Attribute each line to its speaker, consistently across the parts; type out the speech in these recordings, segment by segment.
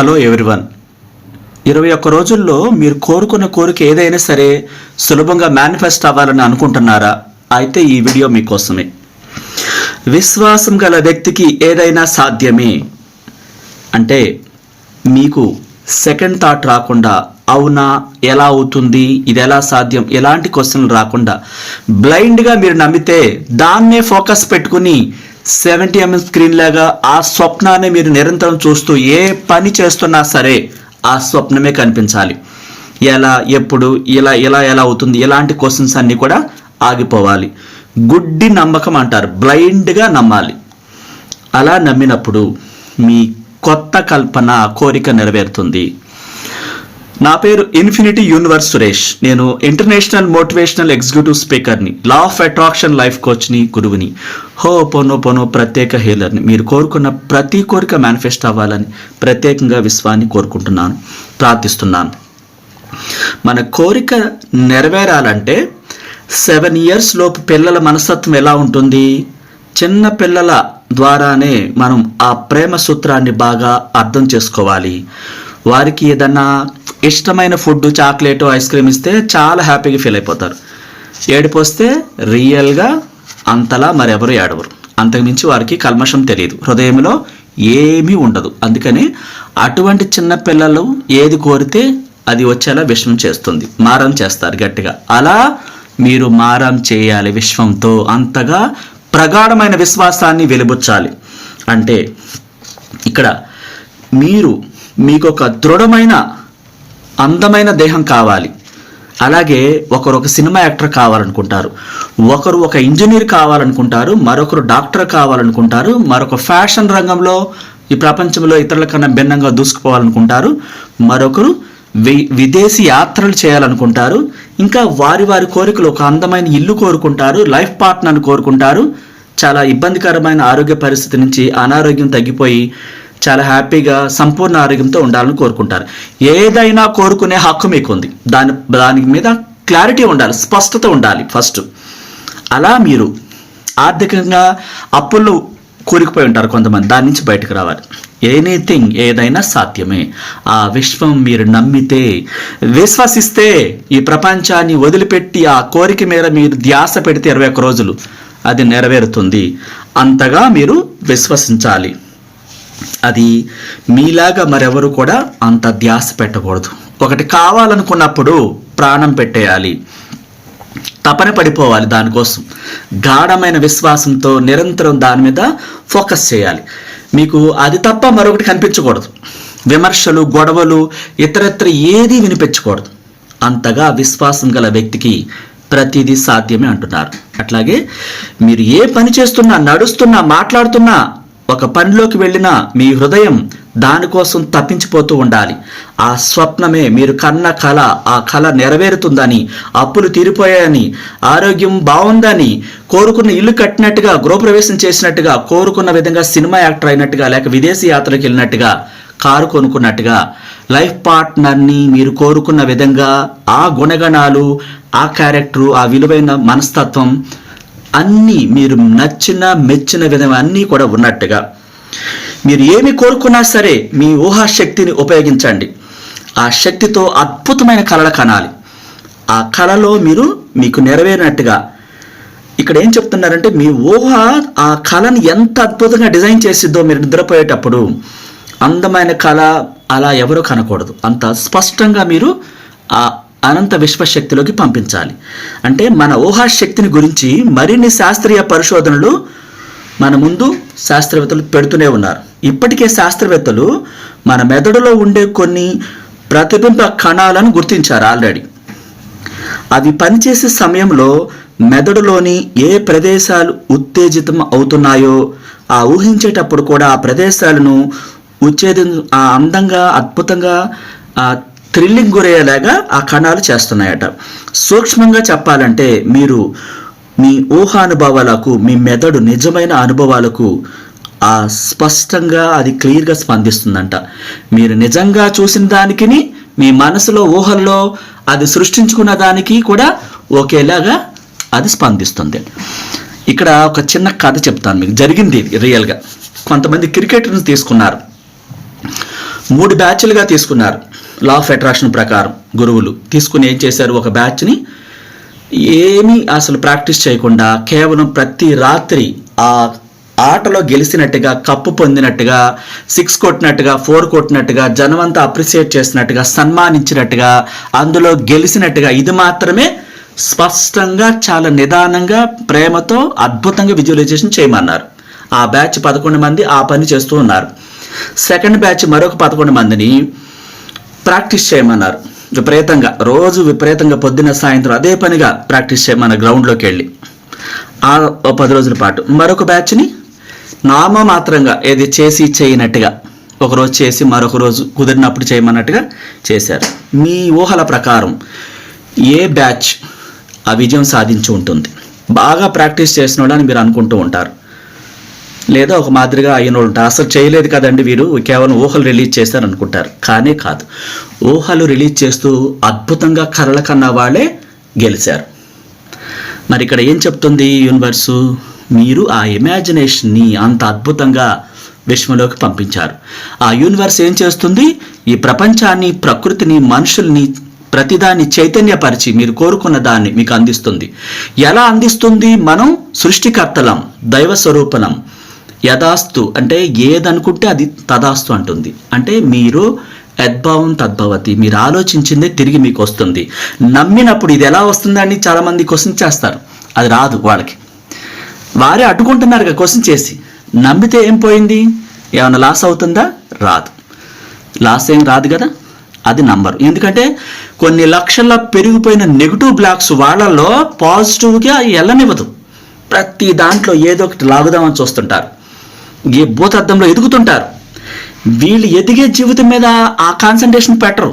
Speaker 1: Hello everyone. ఇరవై ఒక్క రోజుల్లో మీరు కోరుకున్న కోరిక ఏదైనా సరే సులభంగా మేనిఫెస్ట్ అవ్వాలని అనుకుంటున్నారా? అయితే ఈ వీడియో మీకోసమే. విశ్వాసం గల వ్యక్తికి ఏదైనా సాధ్యమే? అంటే మీకు సెకండ్ థాట్ రాకుండా అవునా ఎలా అవుతుంది ఇది ఎలా సాధ్యం ఎలాంటి క్వశ్చన్లు రాకుండా బ్లైండ్గా మీరు నమ్మితే దాన్నే ఫోకస్ పెట్టుకుని సెవెంటీ ఎంఎం స్క్రీన్ లాగా ఆ స్వప్నాన్ని మీరు నిరంతరం చూస్తూ ఏ పని చేస్తున్నా సరే ఆ స్వప్నమే కనిపించాలి. ఎలా ఎప్పుడు ఇలా ఇలా ఎలా అవుతుంది ఇలాంటి క్వశ్చన్స్ అన్నీ కూడా ఆగిపోవాలి. గుడ్డి నమ్మకం అంటారు బ్లైండ్గా నమ్మాలి. అలా నమ్మినప్పుడు మీ కొత్త కల్పన కోరిక నెరవేరుతుంది. నా పేరు ఇన్ఫినిటీ యూనివర్స్ సురేష్. నేను ఇంటర్నేషనల్ మోటివేషనల్ ఎగ్జిక్యూటివ్ స్పీకర్ని లా ఆఫ్ అట్రాక్షన్ లైఫ్ కోచ్ని గురువుని. హో పోనో పోనో ప్రత్యేక హీలర్ని. మీరు కోరుకున్న ప్రతి కోరిక మేనిఫెస్ట్ అవ్వాలని ప్రత్యేకంగా విశ్వాన్ని కోరుకుంటున్నాను. ప్రార్థిస్తున్నాను. మన కోరిక నెరవేరాలంటే సెవెన్ ఇయర్స్ లోపు పిల్లల మనస్తత్వం ఎలా ఉంటుంది? చిన్న పిల్లల ద్వారానే మనం ఆ ప్రేమ సూత్రాన్ని బాగా అర్థం చేసుకోవాలి. వారికి ఏదన్నా ఇష్టమైన ఫుడ్ చాక్లెట్ ఐస్ క్రీమ్ ఇస్తే చాలా హ్యాపీగా ఫీల్ అయిపోతారు. ఏడిపోస్తే రియల్గా అంతలా మరెవరు ఏడవరు. అంతకుమించి వారికి కల్మషం తెలియదు. హృదయంలో ఏమీ ఉండదు. అందుకని అటువంటి చిన్న పిల్లలు ఏది కోరితే అది వచ్చేలా విశ్వం చేస్తుంది. మారం చేస్తారు గట్టిగా. అలా మీరు మారం చేయాలి విశ్వంతో అంతగా ప్రగాఢమైన విశ్వాసాన్ని వెలిబుచ్చాలి. అంటే ఇక్కడ మీరు మీకు ఒక దృఢమైన అందమైన దేహం కావాలి. అలాగే ఒకరు ఒక సినిమా యాక్టర్ కావాలనుకుంటారు. ఒకరు ఒక ఇంజనీర్ కావాలనుకుంటారు. మరొకరు డాక్టర్ కావాలనుకుంటారు. మరొక ఫ్యాషన్ రంగంలో ఈ ప్రపంచంలో ఇతరుల కన్నా భిన్నంగా దూసుకుపోవాలనుకుంటారు. మరొకరు వి విదేశీ యాత్రలు చేయాలనుకుంటారు. ఇంకా వారి వారి కోరికలు ఒక అందమైన ఇల్లు కోరుకుంటారు. లైఫ్ పార్ట్నర్ని కోరుకుంటారు. చాలా ఇబ్బందికరమైన ఆరోగ్య పరిస్థితి నుంచి అనారోగ్యం తగ్గిపోయి చాలా హ్యాపీగా సంపూర్ణ ఆరోగ్యంతో ఉండాలని కోరుకుంటారు. ఏదైనా కోరుకునే హక్కు మీకు ఉంది దాని దాని మీద క్లారిటీ ఉండాలి స్పష్టత ఉండాలి ఫస్ట్. అలా మీరు ఆర్థికంగా అప్పుల్లో కూరుకుపోయి ఉంటారు కొంతమంది. దాని నుంచి బయటకు రావాలి. ఎనీథింగ్ ఏదైనా సాధ్యమే. ఆ విశ్వం మీరు నమ్మితే విశ్వసిస్తే ఈ ప్రపంచాన్ని వదిలిపెట్టి ఆ కోరిక మీద మీరు ధ్యాస పెడితే ఇరవై ఒక్క రోజులు అది నెరవేరుతుంది. అంతగా మీరు విశ్వసించాలి. అది మీలాగా మరెవరు కూడా అంత ధ్యాస పెట్టకూడదు. ఒకటి కావాలనుకున్నప్పుడు ప్రాణం పెట్టేయాలి. తపన పడిపోవాలి దానికోసం. గాఢమైన విశ్వాసంతో నిరంతరం దాని మీద ఫోకస్ చేయాలి. మీకు అది తప్ప మరొకటి కనిపించకూడదు. విమర్శలు గొడవలు ఇతరత్ర ఏదీ వినిపించకూడదు. అంతగా విశ్వాసం గల వ్యక్తికి ప్రతిదీ సాధ్యమే అంటున్నారు. అట్లాగే మీరు ఏ పని చేస్తున్నా నడుస్తున్నా మాట్లాడుతున్నా ఒక పనిలోకి వెళ్ళినా మీ హృదయం దానికోసం తప్పించిపోతూ ఉండాలి. ఆ స్వప్నమే మీరు కన్న కళ ఆ కళ నెరవేరుతుందని అప్పులు తీరిపోయాయని ఆరోగ్యం బాగుందని కోరుకున్న ఇల్లు కట్టినట్టుగా గృహప్రవేశం చేసినట్టుగా కోరుకున్న విధంగా సినిమా యాక్టర్ అయినట్టుగా లేక విదేశీ యాత్రకు వెళ్ళినట్టుగా కారు కొనుక్కున్నట్టుగా లైఫ్ పార్ట్నర్ని మీరు కోరుకున్న విధంగా ఆ గుణగణాలు ఆ క్యారెక్టరు ఆ విలువైన మనస్తత్వం అన్నీ మీరు నచ్చిన మెచ్చిన విధం అన్నీ కూడా ఉన్నట్టుగా. మీరు ఏమి కోరుకున్నా సరే మీ ఊహాశక్తిని ఉపయోగించండి. ఆ శక్తితో అద్భుతమైన కళలు కనాలి. ఆ కళలో మీరు మీకు నెరవేరినట్టుగా. ఇక్కడ ఏం చెప్తున్నారంటే మీ ఊహ ఆ కళను ఎంత అద్భుతంగా డిజైన్ చేసిద్దో మీరు నిద్రపోయేటప్పుడు. అందమైన కళ అలా ఎవరు కనకూడదు. అంత స్పష్టంగా మీరు ఆ అనంత విశ్వశక్తిలోకి పంపించాలి. అంటే మన ఊహాశక్తిని గురించి మరిన్ని శాస్త్రీయ పరిశోధనలు మన ముందు శాస్త్రవేత్తలు పెడుతూనే ఉన్నారు. ఇప్పటికే శాస్త్రవేత్తలు మన మెదడులో ఉండే కొన్ని ప్రతిబింబ కణాలను గుర్తించారు ఆల్రెడీ. అవి పనిచేసే సమయంలో మెదడులోని ఏ ప్రదేశాలు ఉత్తేజితం అవుతున్నాయో ఆ ఊహించేటప్పుడు కూడా ఆ ప్రదేశాలను ఉచ్ఛేదం ఆ అందంగా అద్భుతంగా థ్రిల్లింగ్ గురయ్యేలాగా ఆ కణాలు చేస్తున్నాయట. సూక్ష్మంగా చెప్పాలంటే మీరు మీ ఊహానుభవాలకు మీ మెదడు నిజమైన అనుభవాలకు ఆ స్పష్టంగా అది క్లియర్గా స్పందిస్తుందంట. మీరు నిజంగా చూసిన దానికిని మీ మనసులో ఊహల్లో అది సృష్టించుకున్న దానికి కూడా ఒకేలాగా అది స్పందిస్తుంది. ఇక్కడ ఒక చిన్న కథ చెప్తాను మీకు. జరిగింది రియల్గా. కొంతమంది క్రికెటర్ని తీసుకున్నారు. మూడు బ్యాచ్లుగా తీసుకున్నారు. లా ఆఫ్ అట్రాక్షన్ ప్రకారం గురువులు తీసుకుని ఏం చేశారు? ఒక బ్యాచ్ని ఏమీ అసలు ప్రాక్టీస్ చేయకుండా కేవలం ప్రతి రాత్రి ఆ ఆటలో గెలిచినట్టుగా కప్పు పొందినట్టుగా సిక్స్ కొట్టినట్టుగా ఫోర్ కొట్టినట్టుగా జనమంతా అప్రిసియేట్ చేసినట్టుగా సన్మానించినట్టుగా అందులో గెలిచినట్టుగా ఇది మాత్రమే స్పష్టంగా చాలా నిదానంగా ప్రేమతో అద్భుతంగా విజువలైజేషన్ చేయమన్నారు. ఆ బ్యాచ్ పదకొండు మంది ఆ పని చేస్తూ ఉన్నారు. సెకండ్ బ్యాచ్ మరొక పదకొండు మందిని ప్రాక్టీస్ చేయమన్నారు. విపరీతంగా రోజు విపరీతంగా పొద్దున్న సాయంత్రం అదే పనిగా ప్రాక్టీస్ చేయమన్న గ్రౌండ్లోకి వెళ్ళి. ఆ ఓ పది రోజుల పాటు మరొక బ్యాచ్ని నామమాత్రంగా ఏది చేసి చేయనట్టుగా ఒకరోజు చేసి మరొక రోజు కుదిరినప్పుడు చేయమన్నట్టుగా చేశారు. మీ ఊహల ప్రకారం ఏ బ్యాచ్ ఆ విజయం సాధించి ఉంటుంది? బాగా ప్రాక్టీస్ చేసిన వాళ్ళని మీరు అనుకుంటూ ఉంటారు. లేదా ఒక మాదిరిగా అయిన వాళ్ళు అసలు చేయలేదు కదండి వీరు. కేవలం ఊహలు రిలీజ్ చేశారు అనుకుంటారు. కానీ కాదు. ఊహలు రిలీజ్ చేస్తూ అద్భుతంగా కరల కన్నా వాళ్ళే గెలిచారు. మరి ఇక్కడ ఏం చెప్తుంది యూనివర్సు? మీరు ఆ ఇమాజినేషన్ని అంత అద్భుతంగా విశ్వంలోకి పంపించారు. ఆ యూనివర్స్ ఏం చేస్తుంది? ఈ ప్రపంచాన్ని ప్రకృతిని మనుషుల్ని ప్రతిదాన్ని చైతన్యపరిచి మీరు కోరుకున్న దాన్ని మీకు అందిస్తుంది. ఎలా అందిస్తుంది? మనం సృష్టికర్తలం దైవ స్వరూపణం. యథాస్తు అంటే ఏదనుకుంటే అది తదాస్తు అంటుంది. అంటే మీరు యద్భావం తద్భవతి మీరు ఆలోచించిందే తిరిగి మీకు వస్తుంది నమ్మినప్పుడు ఇది ఎలా వస్తుందని చాలామంది క్వశ్చన్ చేస్తారు. అది రాదు వాళ్ళకి. వారే అడ్డుకుంటున్నారు కదా క్వశ్చన్ చేసి. నమ్మితే ఏం పోయింది? ఏమైనా లాస్ అవుతుందా? రాదు. లాస్ ఏం రాదు కదా? అది నంబరు. ఎందుకంటే కొన్ని లక్షల పెరిగిపోయిన నెగిటివ్ బ్లాక్స్ వాళ్ళల్లో పాజిటివ్గా వెళ్ళనివ్వదు ప్రతి దాంట్లో ఏదో ఒకటి లాగుదామని చూస్తుంటారు. ఈ భూతార్థంలో ఎదుగుతుంటారు? వీళ్ళు ఎదిగే జీవితం మీద ఆ కాన్సన్ట్రేషన్ పెట్టరు.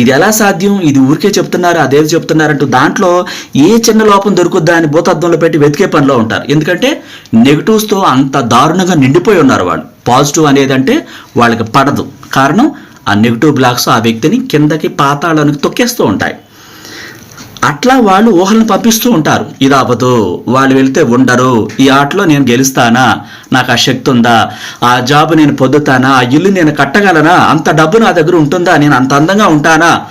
Speaker 1: ఇది ఎలా సాధ్యం? ఇది ఊరికే చెప్తున్నారు అదేది చెప్తున్నారంటూ దాంట్లో ఏ చిన్న లోపం దొరుకుద్దా అని భూతార్థంలో పెట్టి వెతికే పనిలో ఉంటారు. ఎందుకంటే నెగిటివ్స్తో అంత దారుణంగా నిండిపోయి ఉన్నారు వాళ్ళు. పాజిటివ్ అనేది అంటే వాళ్ళకి పడదు. కారణం ఆ నెగిటివ్ బ్లాక్స్ ఆ వ్యక్తిని కిందకి పాతాళానికి తొక్కేస్తూ ఉంటాయి. అట్లా వాళ్ళు ఊహలను పంపిస్తూ ఉంటారు. ఇది అవ్వదు వాళ్ళు వెళ్తే ఉండరు. ఈ ఆటలో నేను గెలుస్తానా? నాకు ఆ శక్తి ఉందా? ఆ జాబ్ నేను పొందుతానా? ఆ ఇల్లు నేను కట్టగలనా? అంత డబ్బు నా దగ్గర ఉంటుందా? నేను అంత అందంగా ఉంటానా?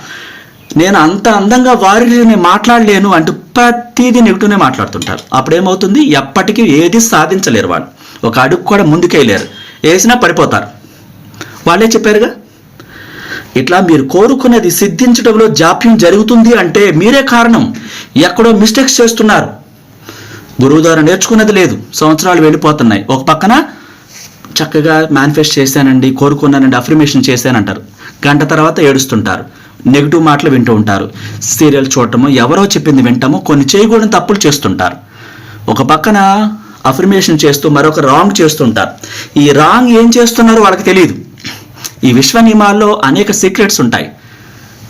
Speaker 1: నేను అంత అందంగా వారిని నేను మాట్లాడలేను అంటూ ప్రతిదీ నెగిటివ్నే మాట్లాడుతుంటారు. అప్పుడేమవుతుంది? ఎప్పటికీ ఏది సాధించలేరు వాళ్ళు. ఒక అడుగు కూడా ముందుకెళ్ళారు వేసినా పడిపోతారు. వాళ్ళే చెప్పారుగా? ఇట్లా మీరు కోరుకునేది సిద్ధించడంలో జాప్యం జరుగుతుంది అంటే మీరే కారణం. ఎక్కడో మిస్టేక్స్ చేస్తున్నారు. గురువు ద్వారా నేర్చుకున్నది లేదు. సంవత్సరాలు వెళ్ళిపోతున్నాయి. ఒక పక్కన చక్కగా మేనిఫెస్ట్ చేశానండి కోరుకున్నానండి అఫర్మేషన్ చేశానంటారు. గంట తర్వాత ఏడుస్తుంటారు. నెగిటివ్ మాటలు వింటూ ఉంటారు. సీరియల్ చూడటము ఎవరో చెప్పింది వింటాము కొన్ని చేయకూడని తప్పులు చేస్తుంటారు. ఒక పక్కన అఫర్మేషన్ చేస్తూ మరొక రాంగ్ చేస్తుంటారు. ఈ రాంగ్ ఏం చేస్తున్నారో వాళ్ళకి తెలియదు. ఈ విశ్వ నియమాల్లో అనేక సీక్రెట్స్ ఉంటాయి.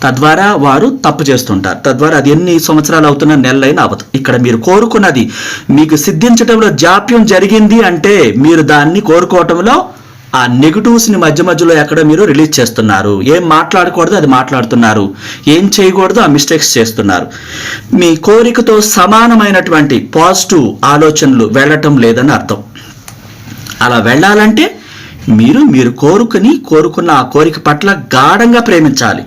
Speaker 1: తద్వారా వారు తప్పు చేస్తుంటారు. తద్వారా అది ఎన్ని సంవత్సరాలు అవుతున్న నెలలైనా అవ్వదు. ఇక్కడ మీరు కోరుకున్నది మీకు సిద్ధించడంలో జాప్యం జరిగింది అంటే మీరు దాన్ని కోరుకోవటంలో ఆ నెగిటివ్స్ని మధ్య మధ్యలో ఎక్కడ మీరు రిలీజ్ చేస్తున్నారు. ఏం మాట్లాడకూడదు అది మాట్లాడుతున్నారు. ఏం చేయకూడదు ఆ మిస్టేక్స్ చేస్తున్నారు. మీ కోరికతో సమానమైనటువంటి పాజిటివ్ ఆలోచనలు వెళ్ళటం లేదని అర్థం. అలా వెళ్ళాలంటే మీరు మీరు కోరుకుని కోరుకున్న ఆ కోరిక పట్ల గాఢంగా ప్రేమించాలి.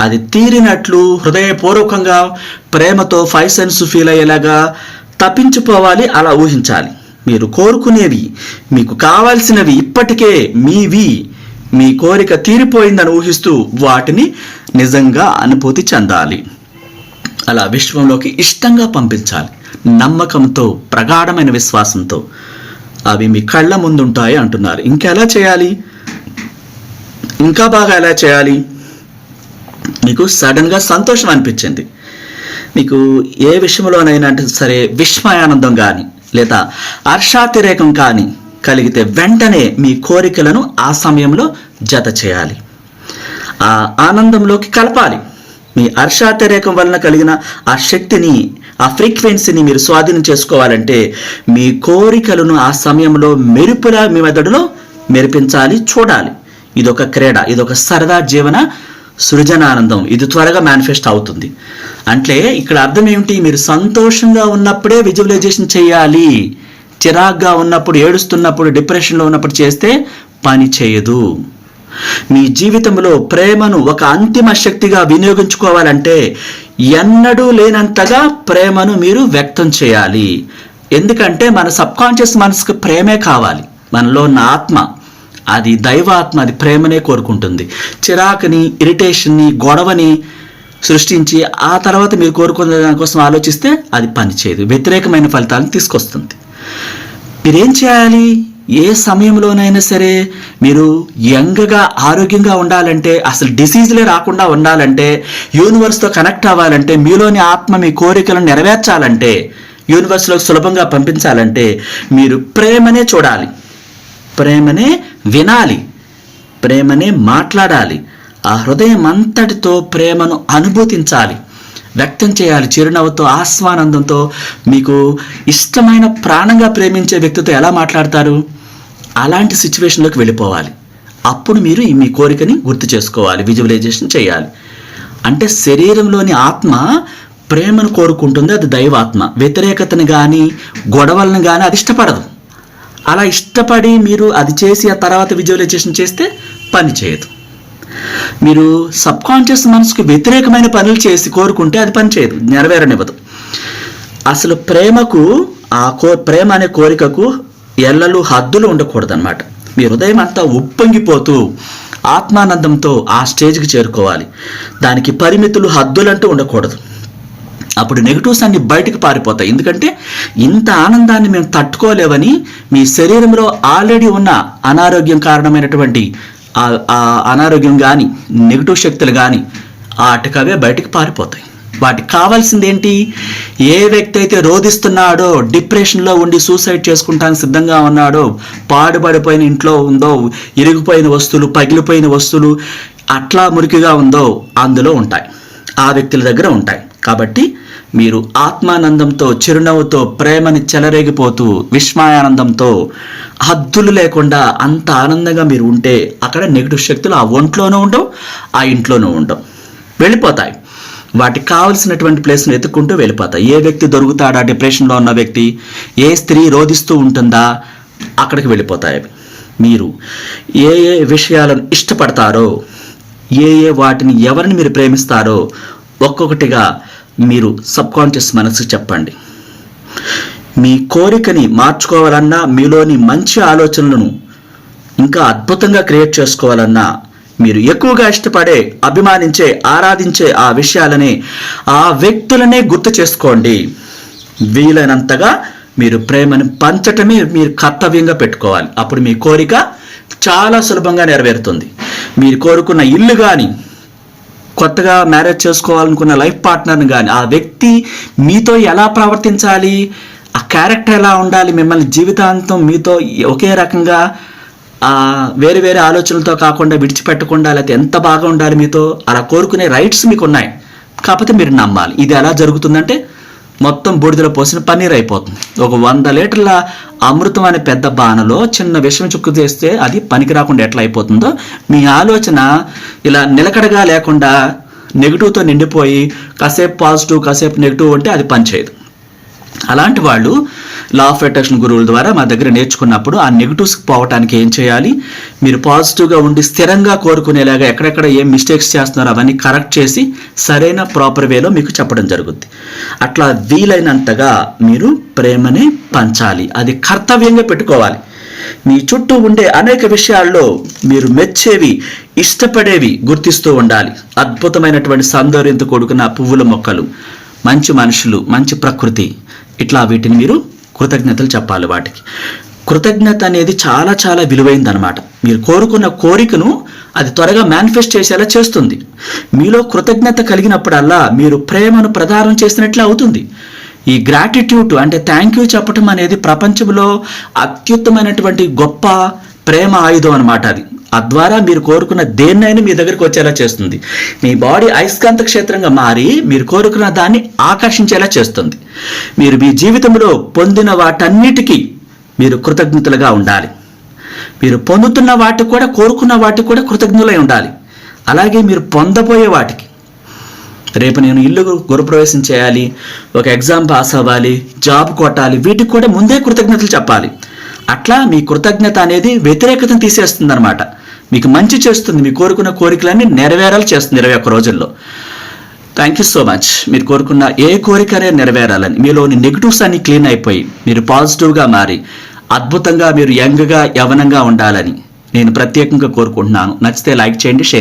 Speaker 1: అది తీరినట్లు హృదయపూర్వకంగా ప్రేమతో ఫైవ్ సెన్స్ ఫీల్ అయ్యేలాగా తప్పించిపోవాలి అలా ఊహించాలి. మీరు కోరుకునేవి మీకు కావాల్సినవి ఇప్పటికే మీవి. మీ కోరిక తీరిపోయిందని ఊహిస్తూ వాటిని నిజంగా అనుభూతి చెందాలి. అలా విశ్వంలోకి ఇష్టంగా పంపించాలి. నమ్మకంతో ప్రగాఢమైన విశ్వాసంతో. అవి మీ కళ్ళ ముందుంటాయి అంటున్నారు. ఇంకెలా చేయాలి? ఇంకా బాగా ఎలా చేయాలి? మీకు సడన్గా సంతోషం అనిపించింది. మీకు ఏ విషయంలోనైనా అంటే సరే విస్మయానందం కానీ లేదా హర్షాతిరేకం కానీ కలిగితే వెంటనే మీ కోరికలను ఆ సమయంలో జత చేయాలి. ఆ ఆనందంలోకి కలపాలి. మీ హర్షాతిరేకం వలన కలిగిన ఆ శక్తిని ఆ ఫ్రీక్వెన్సీని మీరు స్వాధీనం చేసుకోవాలంటే మీ కోరికలను ఆ సమయంలో మెరుపులా మీ మెదడులో మెరిపించాలి చూడాలి. ఇదొక క్రీడ ఇదొక సరదా జీవన సృజనానందం. ఇది త్వరగా మేనిఫెస్ట్ అవుతుంది. అంటే ఇక్కడ అర్థం ఏమిటి? మీరు సంతోషంగా ఉన్నప్పుడే విజువలైజేషన్ చేయాలి. చిరాగ్గా ఉన్నప్పుడు ఏడుస్తున్నప్పుడు డిప్రెషన్లో ఉన్నప్పుడు చేస్తే పని చేయదు. మీ జీవితంలో ప్రేమను ఒక అంతిమ శక్తిగా వినియోగించుకోవాలంటే ఎన్నడూ లేనంతగా ప్రేమను మీరు వ్యక్తం చేయాలి. ఎందుకంటే మన సబ్కాన్షియస్ మనసుకు ప్రేమే కావాలి. మనలో ఉన్న ఆత్మ అది దైవాత్మ అది ప్రేమనే కోరుకుంటుంది. చిరాకుని ఇరిటేషన్ని గొడవని సృష్టించి ఆ తర్వాత మీరు కోరుకున్న దానికోసం ఆలోచిస్తే అది పనిచేయదు. వ్యతిరేకమైన ఫలితాలను తీసుకొస్తుంది. మీరేం చేయాలి? ఏ సమయంలోనైనా సరే మీరు యంగ్గా ఆరోగ్యంగా ఉండాలంటే అసలు డిసీజ్లే రాకుండా ఉండాలంటే యూనివర్స్తో కనెక్ట్ అవ్వాలంటే మీలోని ఆత్మ మీ కోరికలను నెరవేర్చాలంటే యూనివర్స్లోకి సులభంగా పంపించాలంటే మీరు ప్రేమనే చూడాలి. ప్రేమనే వినాలి. ప్రేమనే మాట్లాడాలి. ఆ హృదయం అంతటితో ప్రేమను అనుభూతించాలి. వ్యక్తం చేయాలి. చిరునవ్వుతో ఆస్వానందంతో మీకు ఇష్టమైన ప్రాణంగా ప్రేమించే వ్యక్తితో ఎలా మాట్లాడతారు? అలాంటి సిచ్యువేషన్లోకి వెళ్ళిపోవాలి. అప్పుడు మీరు ఈ మీ కోరికని గుర్తు చేసుకోవాలి విజువలైజేషన్ చేయాలి. అంటే శరీరంలోని ఆత్మ ప్రేమను కోరుకుంటుంది అది దైవాత్మ. వ్యతిరేకతను కానీ గొడవలను కానీ అది ఇష్టపడదు. అలా ఇష్టపడి మీరు అది చేసి ఆ తర్వాత విజువలైజేషన్ చేస్తే పని చేయదు. మీరు సబ్ కాన్షియస్ మనసుకు వ్యతిరేకమైన పనులు చేసి కోరుకుంటే అది పని చేయదు నెరవేరనివ్వదు. అసలు ప్రేమకు ఆ కో ప్రేమ అనే కోరికకు ఎల్లలు హద్దులు ఉండకూడదు అనమాట మీ హృదయం అంతా ఉప్పొంగిపోతూ ఆత్మానందంతో ఆ స్టేజ్కి చేరుకోవాలి. దానికి పరిమితులు హద్దులంటూ ఉండకూడదు. అప్పుడు నెగిటివ్స్ అన్ని బయటకు పారిపోతాయి. ఎందుకంటే ఇంత ఆనందాన్ని మేము తట్టుకోలేవని మీ శరీరంలో ఆల్రెడీ ఉన్న అనారోగ్యం కారణమైనటువంటి ఆ- అనారోగ్యం కానీ నెగిటివ్ శక్తులు కానీ వాటికవే బయటకు పారిపోతాయి. వాటికి కావాల్సింది ఏంటి ఏ వ్యక్తి అయితే రోధిస్తున్నాడో డిప్రెషన్లో ఉండి సూసైడ్ చేసుకుంటానికి సిద్ధంగా ఉన్నాడో పాడుపడిపోయిన ఇంట్లో ఉందో ఇరిగిపోయిన వస్తువులు పగిలిపోయిన వస్తువులు అట్లా మురికిగా ఉందో అందులో ఉంటాయి. ఆ వ్యక్తుల దగ్గర ఉంటాయి. కాబట్టి మీరు ఆత్మానందంతో చిరునవ్వుతో ప్రేమని చెలరేగిపోతూ విస్మయానందంతో హద్దులు లేకుండా అంత ఆనందంగా మీరు ఉంటే అక్కడ నెగిటివ్ శక్తులు ఆ ఒంట్లోనూ ఉండవు ఆ ఇంట్లోనూ ఉండవు. వెళ్ళిపోతాయి. వాటికి కావలసినటువంటి ప్లేస్ను వెతుక్కుంటూ వెళ్ళిపోతాయి. ఏ వ్యక్తి దొరుకుతాడా డిప్రెషన్లో ఉన్న వ్యక్తి ఏ స్త్రీ రోధిస్తూ ఉంటుందా అక్కడికి వెళ్ళిపోతాయి. మీరు ఏ ఏ విషయాలను ఇష్టపడతారో ఏ ఏ వాటిని ఎవరిని మీరు ప్రేమిస్తారో ఒక్కొక్కటిగా మీరు సబ్కాన్షియస్ మనసుకు చెప్పండి. మీ కోరికని మార్చుకోవాలన్నా మీలోని మంచి ఆలోచనలను ఇంకా అద్భుతంగా క్రియేట్ చేసుకోవాలన్నా మీరు ఎక్కువగా ఇష్టపడే అభిమానించే ఆరాధించే ఆ విషయాలని ఆ వ్యక్తులనే గుర్తు చేసుకోండి. వీలైనంతగా మీరు ప్రేమను పంచటమే మీరు కర్తవ్యంగా పెట్టుకోవాలి. అప్పుడు మీ కోరిక చాలా సులభంగా నెరవేరుతుంది. మీరు కోరుకున్న ఇల్లు కానీ కొత్తగా మ్యారేజ్ చేసుకోవాలనుకున్న లైఫ్ పార్ట్నర్ని కానీ ఆ వ్యక్తి మీతో ఎలా ప్రవర్తించాలి? ఆ క్యారెక్టర్ ఎలా ఉండాలి? మిమ్మల్ని జీవితాంతం మీతో ఒకే రకంగా వేరే వేరే ఆలోచనలతో కాకుండా విడిచిపెట్టకుండా లేకపోతే ఎంత బాగా ఉండాలి మీతో అలా కోరుకునే రైట్స్ మీకు ఉన్నాయి కాకపోతే మీరు నమ్మాలి. ఇది ఎలా జరుగుతుందంటే మొత్తం బూడిదలో పోసిన పన్నీర్ అయిపోతుంది. ఒక వంద లీటర్ల అమృతం అనే పెద్ద బాణలో చిన్న విషం చుక్కు చేస్తే అది పనికి రాకుండా ఎట్లా అయిపోతుందో మీ ఆలోచన ఇలా నిలకడగా లేకుండా నెగిటివ్తో నిండిపోయి కాసేపు పాజిటివ్ కాసేపు నెగిటివ్ అంటే అది పనిచేయదు. అలాంటి వాళ్ళు లా ఆఫ్ అట్రాక్షన్ గురువుల ద్వారా మా దగ్గర నేర్చుకున్నప్పుడు ఆ నెగిటివ్స్ పోవటానికి ఏం చేయాలి? మీరు పాజిటివ్గా ఉండి స్థిరంగా కోరుకునేలాగా ఎక్కడెక్కడ ఏం మిస్టేక్స్ చేస్తున్నారో అవన్నీ కరెక్ట్ చేసి సరైన ప్రాపర్ వేలో మీకు చెప్పడం జరుగుద్ది. అట్లా వీలైనంతగా మీరు ప్రేమని పంచాలి. అది కర్తవ్యంగా పెట్టుకోవాలి. మీ చుట్టూ ఉండే అనేక విషయాల్లో మీరు మెచ్చేవి ఇష్టపడేవి గుర్తిస్తూ ఉండాలి. అద్భుతమైనటువంటి సౌందర్యంతో కూడుకున్న పువ్వుల మొక్కలు మంచి మనుషులు మంచి ప్రకృతి ఇట్లా వీటిని మీరు కృతజ్ఞతలు చెప్పాలి వాటికి. కృతజ్ఞత అనేది చాలా చాలా విలువైందనమాట మీరు కోరుకున్న కోరికను అది త్వరగా మేనిఫెస్ట్ చేసేలా చేస్తుంది. మీలో కృతజ్ఞత కలిగినప్పుడల్లా మీరు ప్రేమను ప్రదానం చేసినట్లు అవుతుంది. ఈ గ్రాటిట్యూడ్ అంటే థ్యాంక్ యూ చెప్పటం అనేది ప్రపంచంలో అత్యుత్తమైనటువంటి గొప్ప ప్రేమ ఆయుధం అనమాట అది. తద్వారా మీరు కోరుకున్న దేన్నైనా మీ దగ్గరికి వచ్చేలా చేస్తుంది. మీ బాడీ అయస్కాంత క్షేత్రంగా మారి మీరు కోరుకున్న దాన్ని ఆకర్షించేలా చేస్తుంది. మీరు మీ జీవితంలో పొందిన వాటన్నిటికీ మీరు కృతజ్ఞతలుగా ఉండాలి. మీరు పొందుతున్న వాటికి కూడా కోరుకున్న వాటికి కూడా కృతజ్ఞులై ఉండాలి. అలాగే మీరు పొందబోయే వాటికి. రేపు నేను ఇల్లు గృహప్రవేశం చేయాలి ఒక ఎగ్జామ్ పాస్ అవ్వాలి జాబ్ కొట్టాలి వీటికి కూడా ముందే కృతజ్ఞతలు చెప్పాలి. అట్లా మీ కృతజ్ఞత అనేది వ్యతిరేకతను తీసేస్తుంది అనమాట మీకు మంచి చేస్తుంది మీ కోరుకున్న కోరికలన్నీ నెరవేరాలు చేస్తుంది ఇరవై ఒక్క రోజుల్లో. థ్యాంక్ యూ సో మచ్ మీరు కోరుకున్న ఏ కోరికనే నెరవేరాలని. మీలోని నెగిటివ్స్ అన్ని క్లీన్ అయిపోయి మీరు పాజిటివ్గా మారి అద్భుతంగా మీరు యంగ్గా యవనంగా ఉండాలని నేను ప్రత్యేకంగా కోరుకుంటున్నాను. నచ్చితే లైక్ చేయండి షేర్